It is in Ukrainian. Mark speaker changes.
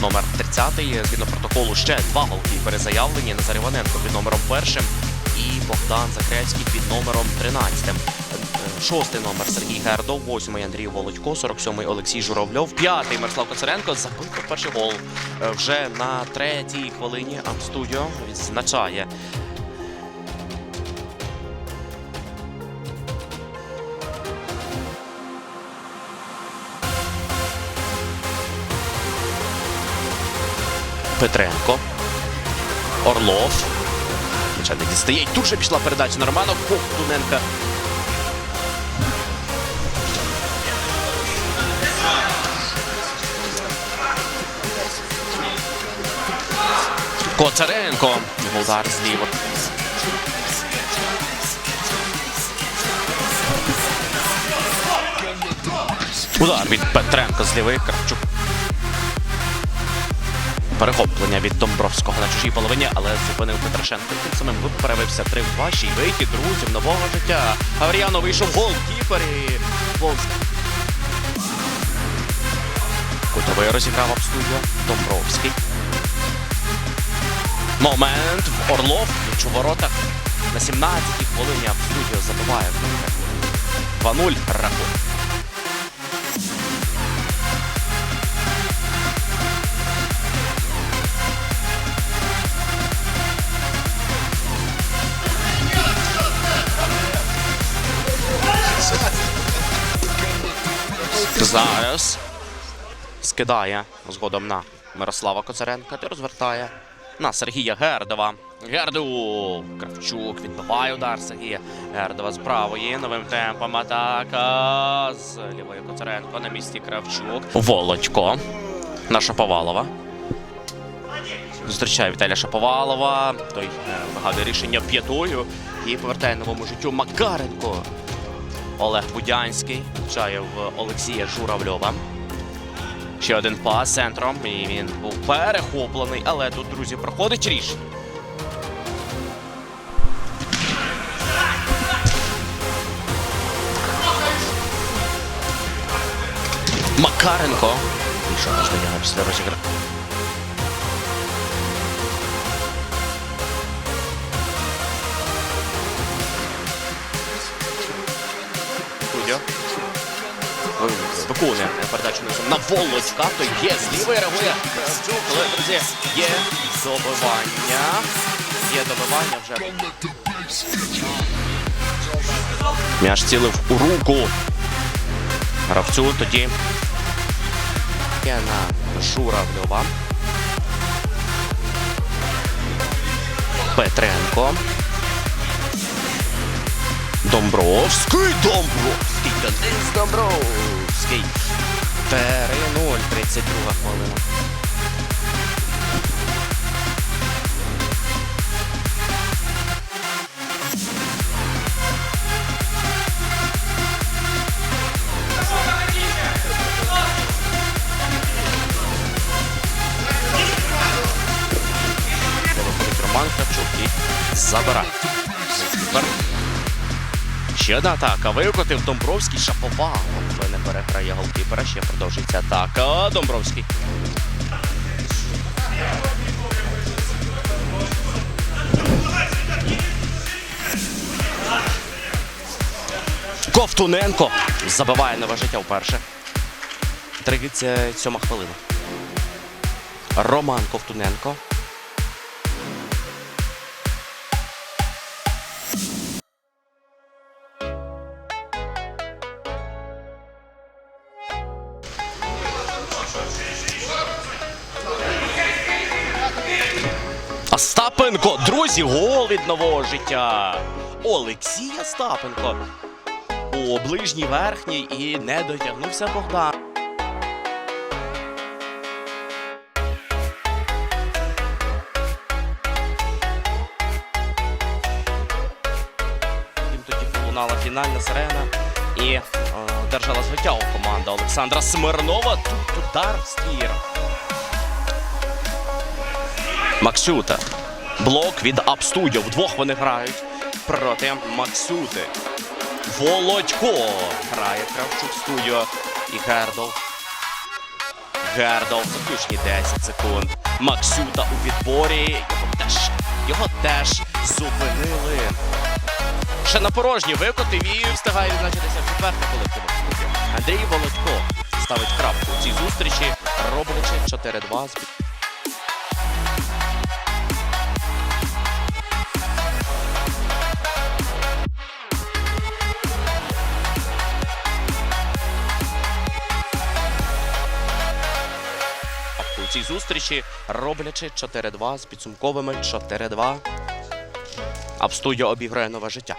Speaker 1: номер 30. Згідно протоколу ще два голкіпери заявлені. Назар Іваненко під номером першим і Богдан Закревський під номером 13. Шостий номер Сергій Гердов, восьмий Андрій Володько, 47-й Олексій Журавльов, п'ятий Мирослав Коцаренко забив перший гол. Е, Вже на третій хвилині Амстудіо відзначає Петренко. Орлов. М'яча не дістає. І Тут же пішла передача на Романа Ковтуненка. Коцаренко. Удар зліва. Удар від Петренка з лівої Кравчук. Перехоплення від Домбровського на чужій половині, але зупинив Петрашенко. Тим самим виправився 3 в 2. Ще й вихід друзів нового життя. Гавріяно вийшов голкіпер і повз. Кутовий розіграв обстудіо. Домбровський. Момент в Орлов. М'яч у воротах. На 17-й хвилині обстудіо забиває. 2-0 рахунок. Зараз скидає згодом на Мирослава Коцаренка та розвертає на Сергія Гердова. Герду Кравчук відбиває удар Сергія Гердова з правої. Новим темпом атака з лівої Коцаренко на місці Кравчук. Володько на Шаповалова. Зустрічає Віталія Шаповалова. Той е, вигадує рішення п'ятою і повертає новому життю Макаренко. Олег Будянський влучає в Олексія Журавльова. Ще один пас центром. І він був перехоплений, але тут, друзі, проходить рішення. Макаренко. Аж до нього після розіграшу. Передачу на Володька, то є з лівої реагує. Але, друзі, є добивання. Є добивання вже. М'яч цілив у руку. Гравцю тоді є на Журавльова. Петренко. Домбровський, Домбровський, Денис Домбровський. 3-0, 32 хвилина. Забирає. Ще одна атака. Викотив Домбровський Шаповалов. Не переграє голкіпера. Ще продовжується атака. Домбровський. Ковтуненко забиває нове життя вперше. 37 хвилина. Роман Ковтуненко. Остапенко, друзі, гол від нового життя. Олексій Остапенко. У ближній верхній і не дотягнувся Богдан. Потім тоді пролунала фінальна сирена і е, держала звиття команда Олександра Смирнова. Тут удар в стір. Максюта. Блок від Апстудіо. Вдвох вони грають проти Максюти. Володько грає Кравчук студіо. І Гердов. Гердов, заключні 10 секунд. Максюта у відборі. Його теж, його теж зупинили. Ще на порожній викотив і встигає відзначитися в четвертий колективу. Андрій Володько ставить крапку у цій зустрічі, роблячи 4-2 з цій зустрічі, роблячи 4-2 з підсумковими 4-2. Абстудіо обіграє нове життя.